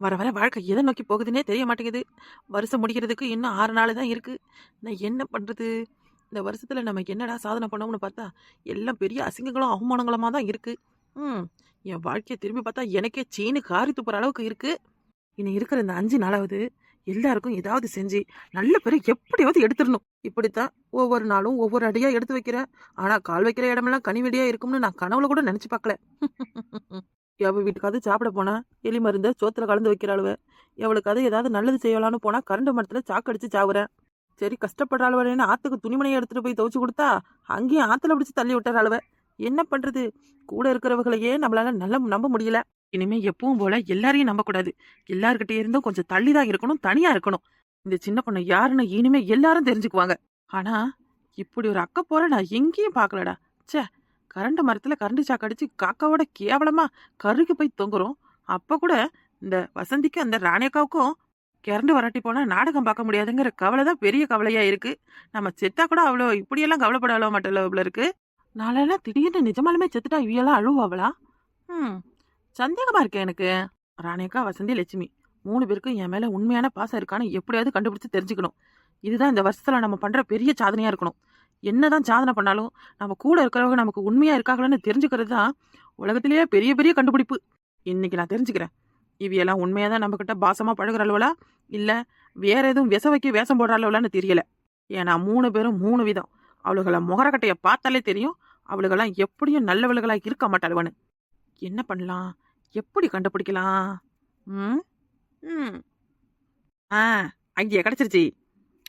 வர வர வாழ்க்கை எதை நோக்கி போகுதுன்னே தெரிய மாட்டேங்குது. வருஷம் முடிக்கிறதுக்கு இன்னும் ஆறு நாள் தான் இருக்குது நான் என்ன பண்ணுறது இந்த வருஷத்தில் நம்ம என்னடா சாதனை பண்ணோம்னு பார்த்தா எல்லாம் பெரிய அசிங்கங்களும் அவமானங்களுமாக தான் இருக்குது ம் என் வாழ்க்கையை திரும்பி பார்த்தா எனக்கே சீனு காரி துப்புற அளவுக்கு இருக்குது இனி இருக்கிற இந்த அஞ்சு நாளாவது எல்லாருக்கும் ஏதாவது செஞ்சு நல்ல பேரை எப்படியாவது எடுத்துடணும். இப்படித்தான் ஒவ்வொரு நாளும் ஒவ்வொரு அடியாக எடுத்து வைக்கிறேன். ஆனால் கால் வைக்கிற இடமெல்லாம் கனிவெடியாக இருக்கும்னு நான் கனவுல கூட நினச்சி பார்க்கல. எவ வீட்டுக்காவது சாப்பிட போனா எலி மருந்த சோத்துல கலந்து வைக்கிற அளவு எவளுக்காவது ஏதாவது நல்லது செய்யலாம்னு போனா கரண்ட் மரத்துல சாக்கடிச்சு சாவுறேன் சரி கஷ்டப்படுற அளவுன்னு ஆத்துக்கு துணிமணியை எடுத்துட்டு போய் துவச்சு கொடுத்தா அங்கேயும் ஆத்துல பிடிச்சு தள்ளி விட்டுறாளுவ. என்ன பண்றது? கூட இருக்கிறவங்களையே நம்மளால நல்ல நம்ப முடியல. இனிமே எப்பவும் போல எல்லாரையும் நம்ப கூடாது. எல்லார்கிட்ட இருந்தும் கொஞ்சம் தள்ளி தான் இருக்கணும் தனியா இருக்கணும். இந்த சின்ன பொண்ணு யாருன்னு இனிமே எல்லாரும் தெரிஞ்சுக்குவாங்க. ஆனா இப்படி ஒரு அக்க போற நான் எங்கேயும் பார்க்கலடா ச்சே கரண்ட் மரத்துல கரண்ட் சாக்கடிச்சு காக்காவோட கேவலமா கருக்கு போய் தொங்குறோம். அப்ப கூட இந்த வசந்திக்கும் அந்த ராணியக்காவுக்கும் கரண்ட் வராட்டி போனா நாடகம் பார்க்க முடியாதுங்கிற கவலை தான் பெரிய கவலையா இருக்கு. நம்ம செத்தா கூட அவ்வளோ இப்படியெல்லாம் கவலைப்பட அவ்வளோ மாட்டல இருக்கு. நாளெல்லாம் திடீர்னு நிஜமாலுமே செத்துட்டா இவையெல்லாம் அழுவாவளா? ம் சந்தேகமா இருக்கேன் எனக்கு. ராணியக்கா வசந்தி லட்சுமி மூணு பேருக்கும் என் மேல உண்மையான பாசம் இருக்கான்னு எப்படியாவது கண்டுபிடிச்சு தெரிஞ்சுக்கணும். இதுதான் இந்த வருஷத்துல நம்ம பண்ற பெரிய சாதனையா இருக்கணும். என்னதான் சாதனை பண்ணாலும் நம்ம கூட இருக்கிறவங்க நமக்கு உண்மையா இருக்காங்களான்னு தெரிஞ்சுக்கிறது தான் உலகத்திலேயே பெரிய பெரிய கண்டுபிடிப்பு. இன்னைக்கு நான் தெரிஞ்சுக்கிறேன். இவையெல்லாம் உண்மையா தான் நம்ம கிட்ட பாசமா பழகுற அளவுலா? இல்ல வேற எதுவும் விச வைக்க வேஷம் போடுற அளவுலான்னு தெரியல. ஏன்னா மூணு பேரும் மூணு விதம். அவளுகளை முகரக்கட்டையை பார்த்தாலே தெரியும். அவளுகெல்லாம் எப்படியும் நல்லவளுகளா இருக்க மாட்டாளுவனு. என்ன பண்ணலாம்? எப்படி கண்டுபிடிக்கலாம்? ம்? ம். ஆ ஐடியா கிடைச்சிருச்சு.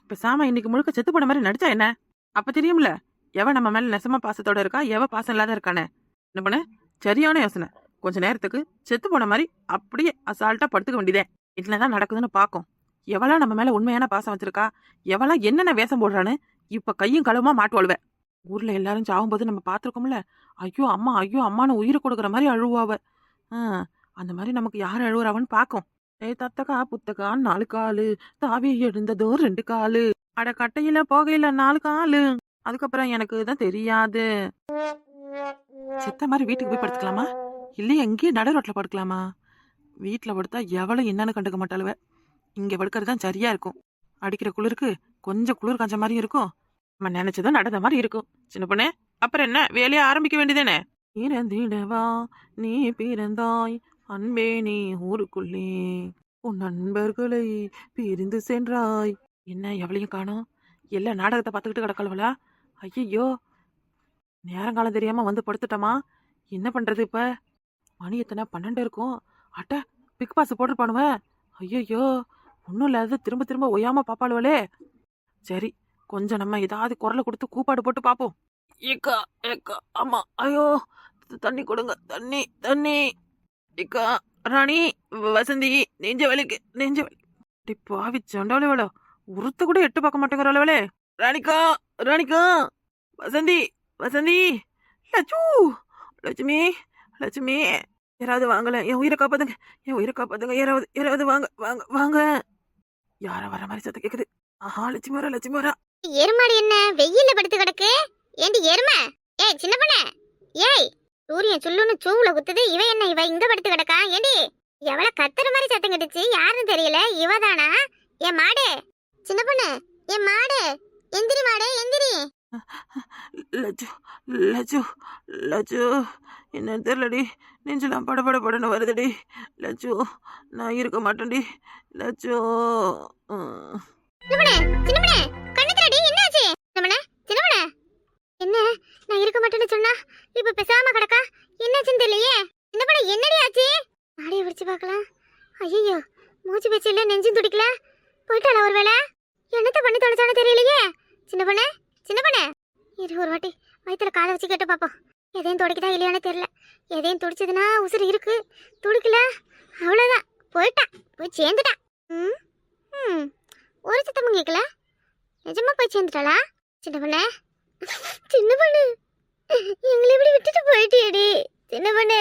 பேசாம இன்னைக்கு முழுக்க செத்து போன மாதிரி நடிச்சா என்ன? அப்ப தெரியும்ல எவ நம்ம மேல நெசமா பாசத்தோட இருக்கா எவ பாசம் இல்லாத இருக்கானே. என்ன பண்ண? சரியான யோசனை. கொஞ்ச நேரத்துக்கு செத்து போன மாதிரி அப்படியே அசால்ட்டா படுத்துக்க வேண்டியதே. இதுலதான் நடக்குதுன்னு பாக்கும். எவளா நம்ம மேல உண்மையான பாசம் வச்சிருக்கா? எவளா என்னென்ன வேஷம் போடுறான்னு இப்ப கையும் களவுமா மாட்டுவாளுவ. ஊர்ல எல்லாரும் சாகும்போது நம்ம பார்த்துருக்கோம்ல. ஐயோ அம்மா ஐயோ அம்மான்னு உயிரை கொடுக்குற மாதிரி அழுவாவ அந்த மாதிரி நமக்கு யார் அழுவுறாவன்னு பாக்கும். ஏ தத்தக்கா புத்தக்கா நாலு காலு. தாவி எழுந்ததோ ரெண்டு காலு. அட கட்டையில போகையில நாலு காலு அதுக்கப்புறம் எனக்கு தான் தெரியாது. செத்த மாதிரி வீட்டுக்கு போய் படுத்துக்கலாமா? இல்லையா எங்கேயே நடு ரோட்டில் படுக்கலாமா? வீட்டில் படுத்தா எவ்வளோ என்னன்னு கண்டுக்க மாட்டாளுவ. இங்கே படுக்கிறது தான் சரியா இருக்கும். அடிக்கிற குளிருக்கு கொஞ்சம் குளிர் காஞ்ச மாதிரி இருக்கும். நம்ம நினைச்சதும் நடந்த மாதிரி இருக்கும். சின்ன பொண்ணு அப்புறம் என்ன? வேலையை ஆரம்பிக்க வேண்டியதானே இறந்திடவா நீ பிறந்தாய். அன்பே நீ ஊருக்குள்ளே. உன் நண்பர்களை பிரிந்து சென்றாய். என்ன எவளையும் காணோம்? எல்லா நாடகத்தை பார்த்துக்கிட்டு கிடக்கலவளா? ஐயோ நேரங்காலம் தெரியாமல் வந்து படுத்துட்டோமா? என்ன பண்ணுறது இப்போ? மணி எத்தனை? பன்னெண்டு இருக்கும். அட்டை பிக் பாஸ் போட்டுருப்பானுவேன் ஐயையோ! ஒன்றும் இல்லாத திரும்ப திரும்ப ஒய்யாமல் பாப்பாளுவலே சரி கொஞ்சம் நம்ம ஏதாவது குரலை கொடுத்து கூப்பாடு போட்டு பார்ப்போம் ஏக்கா ஏக்கா ஆமாம் ஐயோ! தண்ணி கொடுங்க தண்ணி தண்ணி. ஏக்கா ராணி வசந்தி நெஞ்ச வலிக்கு நெஞ்ச வலி. டேய் பாவி சண்டாவளே உருத்த கூட எட்டு பார்க்க மாட்டேங்கிறாளே ராணிக்கா ராணிக்கா. வசந்தி வசந்தி. லட்சு லட்சுமி லட்சுமி. யாராவது வாங்கல. என் உயிரை காப்பாதுங்க என் உயிரை காப்பாதுங்க யாராவது யாராவது வாங்க வாங்க வாங்க. யாரோ வர மாதிரி சத்தம் கேக்குது. ஆஹா லட்சுமி வரா லட்சுமி வரா. எருமாடு என்ன? வெயில்ல படுத்து கிடக்கு? ஏண்டி எருமை? ஏய் சின்ன பண்ண. ஏய் சூரியன் சொல்லுன்னு சூவுல குத்துது. இவ என்ன இவ இங்க படுத்து கிடக்கா? ஏண்டி எவ்வளவு கத்துற மாதிரி சத்தம் கட்டுச்சு? யாருன்னு தெரியல. இவதானா? என் மாடு. சின்ன பொண்ணு என் மாடு. எந்திரி மாடு எந்திரி. லட்சு லட்சு லட்சு என்ன தெரியலடி. நெஞ்செல்லாம் பட பட படன்னு வருதுடி. லட்சு நான் இருக்க மாட்டேன்டி. பொண்ணு என்ன நான் இருக்க மாட்டேன்னு சொன்னா இப்ப பேசாம கிடக்கா? என்னாச்சுன்னு தெரியலையே. பொண்ணு என்னடி ஆச்சு? ஆடிய பிடிச்சு பார்க்கலாம். ஐயோ மூச்சு பேச்சு இல்ல நெஞ்சும் துடிக்கல. போயிட்டாளா ஒருவேளை? என்னத்த பண்ணி தொலைச்சானு தெரியலையே? சின்ன பொண்ணு? சின்ன பொண்ணு? இரு ஒரு வாட்டி வயிற்றுல காலை வச்சு கேட்டு பார்ப்போம் எதையும் துடைக்குதா இல்லையானு தெரியல. எதையும் துடிச்சதுன்னா உசுறு இருக்கு. துடிக்கல. அவ்வளோதான் போயிட்டா போய் சேர்ந்துட்டா ம்? ம். ஒரு சத்தமும் கேட்கல. நிஜமா போய் சேர்ந்துட்டாளா? சின்ன பொண்ணு. சின்ன பொண்ணு. எங்களை இப்படி விட்டுட்டு போயிட்டியடி. சின்ன பொண்ணு.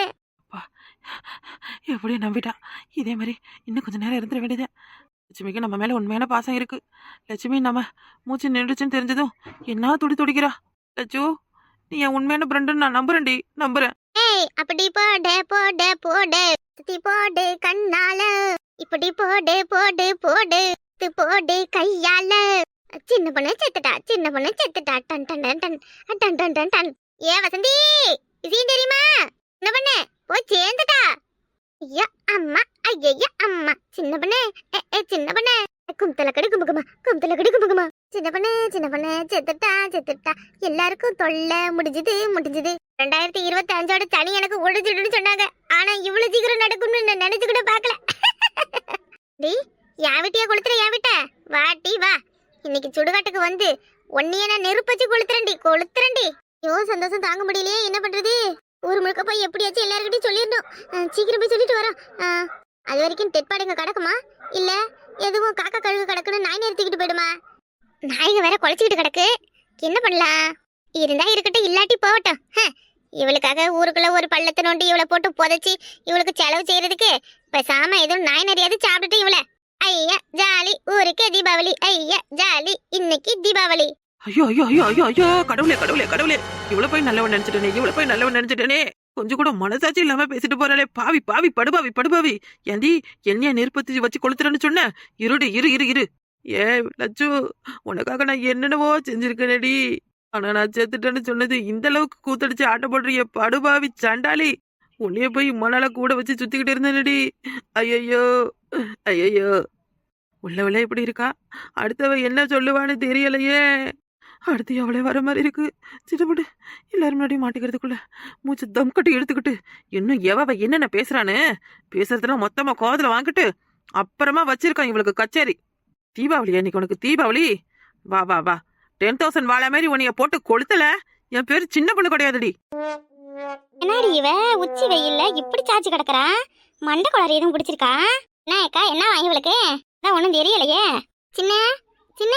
எப்படியும் நம்பிட்டா இதே மாதிரி இன்னும் கொஞ்ச நேரம் இருந்துட வேண்டியது லட்சுமிக்கு நம்ம மேலே உண்மையான பாசம் இருக்கு. லட்சுமி நம்ம மூச்சு நின்றுச்சுன்னு தெரிஞ்சதும் என்ன துடி துடிக்கிறா? லட்சு நீ என் உண்மையான ஃப்ரெண்டுன்னு நான் நம்புறேன்டி நம்புறேன். ஏய் அப்படி போடு போடு போடு. சுத்தி போடு கண்ணால. அப்படி போடு போடு போடு. இது போடு கையால. சின்ன பொண்ணு செத்துட்டா சின்ன பொண்ணு செத்துட்டா. டன் டன் டன் டன். டன் டன் டன் டன். ஏ வசந்தி இதையும் தெரியுமா? என்ன பண்ணு போய் சேர்ந்துட்டா ஐயா அம்மா. ஐயா அம்மா. சின்ன பொண்ணு. ஏ, ஏ, சின்ன பொண்ணு. கும்புகுமா கும்தல கும்புகுமா சின்ன பொண்ணு சின்ன பொண்ணு செத்துட்டா செத்துட்டா. எல்லாருக்கும் தொல்லை முடிஞ்சது முடிஞ்சது. ரெண்டாயிரத்தி இருபத்தி அஞ்சோட சனி எனக்கு ஒடிஞ்சிடுன்னு சொன்னாங்க. ஆனா இவ்வளவு சீக்கிரம் நடக்கும்னு நான் நினைச்சு கூட பாக்கல டி என் வீட்டையே கொளுத்துற என் வீட்ட. வாட்டி வா. இன்னைக்கு சுடுகாட்டுக்கு வந்து ஒன்னைய நான் நெருப்பச்சு கொளுத்துறேன்டி கொளுத்துறேன்டி ஐயோ சந்தோஷம் தாங்க முடியலையே. என்ன பண்றது? ஊர் முழுக்க போய் எப்படியாச்சும் எல்லாருக்கிட்டையும் சொல்லிடணும். சீக்கிரம் போய் சொல்லிட்டு வரோம். அஹ், அது வரைக்கும் தெற்பாடுங்க கிடக்குமா? இல்ல எதுவும் காக்கா கழுகு கிடக்குன்னு நாய் நிறுத்திக்கிட்டு போயிடுமா? நாய்ங்க வேற குலைச்சிக்கிட்டு கிடக்கு. என்ன பண்ணலாம்? இருந்தா இருக்கட்டும் இல்லாட்டி போகட்டும். ஹ, இவளுக்காக ஊருக்குள்ள ஒரு பள்ளத்தை நோண்டி இவளை போட்டு புதைச்சி இவளுக்கு செலவு செய்யறதுக்கு பேசாம எதுவும் நாய் நிறையாது சாப்பிட்டுட்டு இவள. ஐயா ஜாலி. ஊருக்கு தீபாவளி. ஐயா ஜாலி. இன்னைக்கு தீபாவளி. ஐயோ ஐயோ ஐயோ ஐயோ ஐயோ கடவுளே கடவுளே கடவுளே. இவ்வளவு போய் நல்லவன் நினைச்சிட்டேனே இவ்வளவு போய் நல்லவன் நினைச்சிட்டேனே. கொஞ்சம் கூட மனசாட்சி இல்லாம பேசிட்டு போறாளே. பாவி பாவி படுபாவி படுபாவி. ஏண்டி என்னைய நெருப்பத்தி வச்சு கொளுத்துறேன்னு சொன்ன? இருடி இரு இரு இரு. ஏ லட்சு உனக்காக நான் என்னென்னவோ செஞ்சிருக்கேனடி. ஆனா நான் செத்துட்டேன்னு சொன்னது இந்த அளவுக்கு கூத்தடிச்சு ஆட்ட போடுறிய படுபாவி சண்டாளி. உன்னைய போய் மணால கூட வச்சு சுத்திக்கிட்டு இருந்தேனடி. ஐயையோ ஐயையோ. உள்ளவளே இப்படி இருக்கா? அடுத்தவ என்ன சொல்லுவான்னு தெரியலையே. அடுத்து எவ்வளோ வர மாதிரி இருக்கு? சிட்டுப்பட்டு எல்லாரும் முன்னாடி மாட்டிக்கிறதுக்குள்ள மூச்சு தம் கட்டி எடுத்துக்கிட்டு இன்னும் எவ என்னென்ன பேசுறானு பேசுறதுலாம் மொத்தமா கோதல வாங்கிட்டு அப்புறமா வச்சிருக்கான் இவளுக்கு கச்சேரி. தீபாவளி அன்னைக்கு உனக்கு தீபாவளி? வா வா வா. டென் தௌசண்ட் வாழ மாதிரி உன்னைய போட்டு கொளுத்தல? என் பேர் சின்ன பொண்ணு கிடையாதுடி. என்னடி இவ? உச்சி வெயில்ல இப்படி சாச்சு கிடக்குறா? மண்டை குளறி எதுவும் பிடிச்சிருக்கா என்ன அக்கா என்ன இவளுக்கு? அதான் ஒன்றும் தெரியலையே. சின்ன சின்ன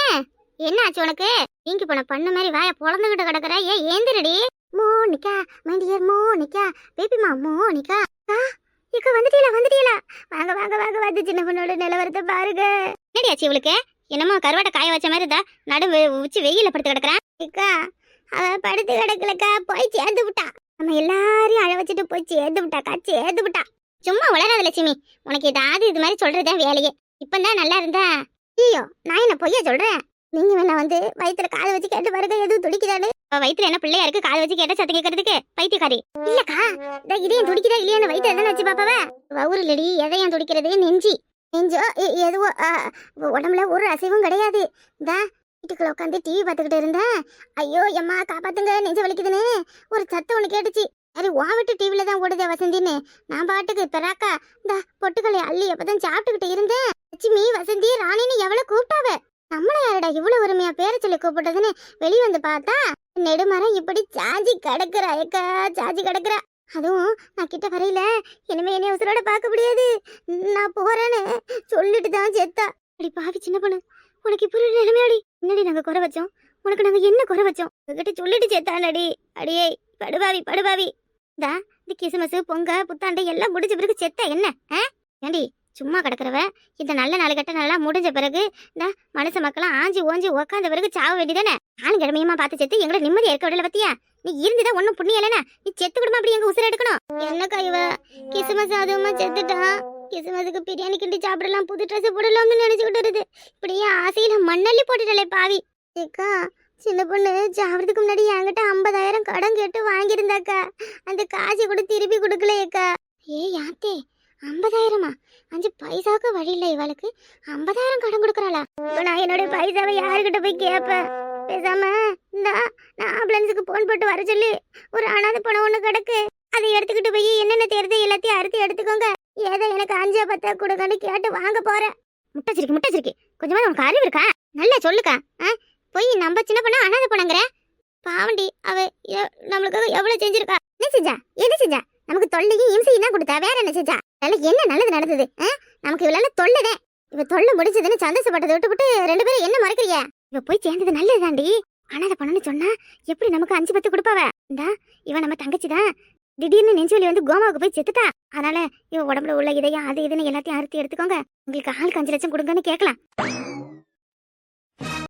என்ன ஆச்சு உனக்கு? நீங்கி போன பண்ண மாதிரி வாய பொழந்துகிட்டு கிடக்குற? ஏ ஏந்திரடி. Monica my dear Monica. பேபிமா Monica. ஆ இக்க வந்துட்டீல வந்துட்டீல வாங்க வாங்க வாங்க வந்து சின்ன பொண்ணோட நிலவரத்தை பாருங்க. என்னடி ஆச்சு இவளுக்கு? என்னமோ கருவாட்டை காய வச்ச மாதிரி தான் நடு உச்சி வெயில படுத்து கிடக்குறான் இக்கா அவ படுத்து கிடக்கலக்கா போய் சேர்ந்து விட்டா. நம்ம எல்லாரையும் அழ வச்சுட்டு போய் சேர்ந்து விட்டாக்கா சேர்ந்து விட்டா. சும்மா வளராத லட்சுமி உனக்கு ஏதாவது இது மாதிரி சொல்றதுதான் வேலையே. இப்பந்தான் நல்லா இருந்தா ஐயோ நான் என்ன பொய்யா சொல்றேன்? நீங்க வேணா வந்து வயித்துல காதை வச்சு கேட்டு பாருங்க எதுவும் துடிக்குதானு வயித்துல என்ன பிள்ளையா இருக்கு? காதை வச்சு கேட்ட சத்தம் கேட்கறதுக்கு பைத்தியக்காரி. இல்லக்கா இந்த இதயம் துடிக்குதா இல்லையான்னு எதனா வச்சு பாப்பாவ? வவுறுலடி எதையும் துடிக்கிறது நெஞ்சி. நெஞ்சோ எதுவோ உடம்புல ஒரு அசைவும் கிடையாது. இந்த வீட்டுக்குள்ள உட்காந்து டிவி பார்த்துக்கிட்டு இருந்தேன் ஐயோ எம்மா காப்பாத்துங்க நெஞ்ச வலிக்குதுன்னு ஒரு சத்தம் ஒன்று கேட்டுச்சு. சரி உன் விட்டு டிவில தான் ஓடுதே வசந்தின்னு. நான் பாட்டுக்கு பெறாக்கா இந்த பொட்டுக்களை அள்ளி எப்பதான் சாப்பிட்டுக்கிட்டு இருந்தேன். லட்சுமி வசந்தி ராணின்னு எவ்வளவு என்னடா யாரடா இவ்வளவு உரிமையா பேர சொல்லி கூப்பிட்டதுன்னு வெளிய வந்து பார்த்தா நெடுமரம் இப்படி சாஞ்சி கிடக்குறா ஏக்கா சாஞ்சி கிடக்குறா. அதுவும் நான் கிட்ட வரையில இனிமே என்னை உசுரோட பார்க்க முடியாது. நான் போறேன்னு சொல்லிட்டு தான் செத்தா. அப்படி பாவி சின்ன பொண்ணு உனக்கு இப்படி ஒரு நிலைமையாடி என்னடி நாங்க குறை வச்சோம்? உனக்கு நாங்க என்ன குறை வச்சோம்? உங்ககிட்ட சொல்லிட்டு செத்தானடி. அடியே படுபாவி படுபாவி. தா இந்த கிறிஸ்மஸ் பொங்க புத்தாண்டை எல்லாம் முடிஞ்ச பிறகு செத்த என்ன? ஏண்டி சும்மா கிடக்குறவ இந்த நல்ல நாள் கட்ட நல்லா முடிஞ்ச பிறகு இந்த மனுஷ மக்களாம் ஆஞ்சி ஓஞ்சி உக்காந்த பிறகு சாவ வேண்டியதானே நானும் கிழமையுமா பார்த்து செத்து எங்களை நிம்மதியா இருக்க விடல பத்தியா? நீ இருந்துதான் ஒன்னும் புண்ணியம் இல்லைனா நீ செத்து விடுமா அப்படி எங்க உசுர எடுக்கணும்? என்னக்கா இவ? கிசுமஸ் அதுவுமா செத்துட்டான் கிறிஸ்மஸுக்கு பிரியாணி கிண்டி சாப்பிடலாம் புது ட்ரெஸ் போடலாம்னு நினைச்சுக்கிட்டு இருக்குது இப்படியே ஆசையில மண்ணள்ளி போட்டுட்டலே பாவி. ஏக்கா சின்ன பொண்ணு சாப்பிட்றதுக்கு முன்னாடி என்கிட்ட ஐம்பதாயிரம் கடன் கேட்டு வாங்கியிருந்தாக்கா. அந்த காசை கூட திருப்பி கொடுக்கலையேக்கா. ஏ யாத்தே ஐம்பதாயிரமா? அஞ்சு பைசாவுக்கு வழி இல்லை இவளுக்கு. ஐம்பதாயிரம் கடன் கொடுக்குறாளா? இப்போ நான் என்னுடைய பைசாவை யாருக்கிட்ட போய் கேட்பேன் பேசாம இந்தா நான் ஆம்புலன்ஸுக்கு போன் போட்டு வர சொல்லி ஒரு அனாதை பணம் ஒன்று கிடக்கு. அதை எடுத்துக்கிட்டு போய் என்னென்ன தேர்தல் எல்லாத்தையும் அறுத்து எடுத்துக்கோங்க. ஏதோ எனக்கு அஞ்சா பத்தா கொடுங்கன்னு கேட்டு வாங்க போறேன். முட்டை சிரிக்கு முட்டை சிரிக்கு கொஞ்சமா உனக்கு அறிவு இருக்கா? நல்லா சொல்லுக்கா. ஆ? போய் நம்ம சின்ன பண்ண அனாதை பணங்கிற பாவண்டி அவ எ- நம்மளுக்காக எவ்வளவு செஞ்சிருக்கா? என்ன செஞ்சா? என்ன செஞ்சா? நமக்கு தொல்லையும் இம்சையும் தான் கொடுத்தா. வேற என்ன செஞ்சா? அதனால என்ன நல்லது நடந்தது? நமக்கு இவ்வளவு தொல்லதே இவ தொல்லை முடிச்சதுன்னு சந்தோஷப்பட்டதை விட்டுவிட்டு ரெண்டு பேரும் என்ன மறைக்கிறியா இவ போய் சேர்ந்தது நல்லதுதாண்டி. அனாத பண்ணணும்னு சொன்னா எப்படி நமக்கு அஞ்சு பத்து கொடுப்பாவ? இந்தா இவன் நம்ம தங்கச்சி தான் திடீர்னு நெஞ்சுவலி வந்து கோமாவுக்கு போய் செத்துட்டா? அதனால இவ உடம்புல உள்ள இதயம் அது இதுன்னு எல்லாத்தையும் அறுத்து எடுத்துக்கோங்க. உங்களுக்கு ஆளுக்கு அஞ்சு லட்சம் கொடுங்கன்னு கேட்கலாம்.